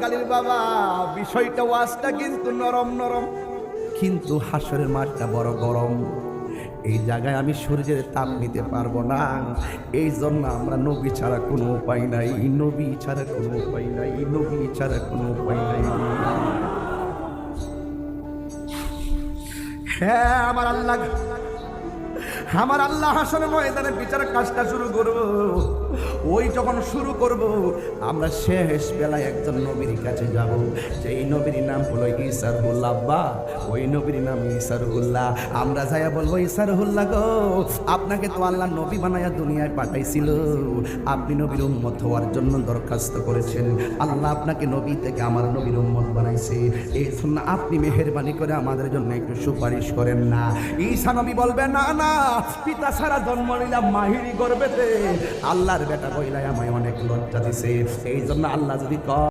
কালীর বাবা, বিষয়টা ওয়াজটা কিন্তু নরম নরম। কিন্তু হাসরের মাঠটা বড় গরম। এই জায়গায় আমি সূর্যের তাপ নিতে পারব না। এই জন্য আমরা নবী ছাড়া কোনো উপায় নাই। নবী ছাড়া কোনো উপায় নাই। নবী ছাড়া কোনো উপায় নাই। হ্যাঁ আমার আল্লাহ। আমার আল্লাহ হাসনের ময়দানে বিচার কাজটা শুরু করব। ওই যখন শুরু করব, আমরা শেষ বেলায় একজন নবীর কাছে যাব। যেই নবীর নাম হলো ইসারহুল্লাহ বা ওই নবীর নাম ইসারহুল্লাহ। আমরা যাইয়া বলব, ইসারহুল্লাহ গো, আপনাকে তো আল্লাহ নবী বানায়া দুনিয়ায় পাঠাইছিল। আপনি নবীর উম্মত হওয়ার জন্য দরখাস্ত করেছেন। আল্লাহ আপনাকে নবী থেকে আমার নবীর উম্মত বানাইছে। এই জন্য আপনি মেহেরবানি করে আমাদের জন্য একটু সুপারিশ করেন না। ঈসা নবী বলবে, না না, পিতা ছাড়া জন্ম নিলাম মাহিরি গর্বেতে। আল্লাহর বেটা বইলাই আমায় অনেক লজ্জা দিছে এই জন্য আল্লাহ যদি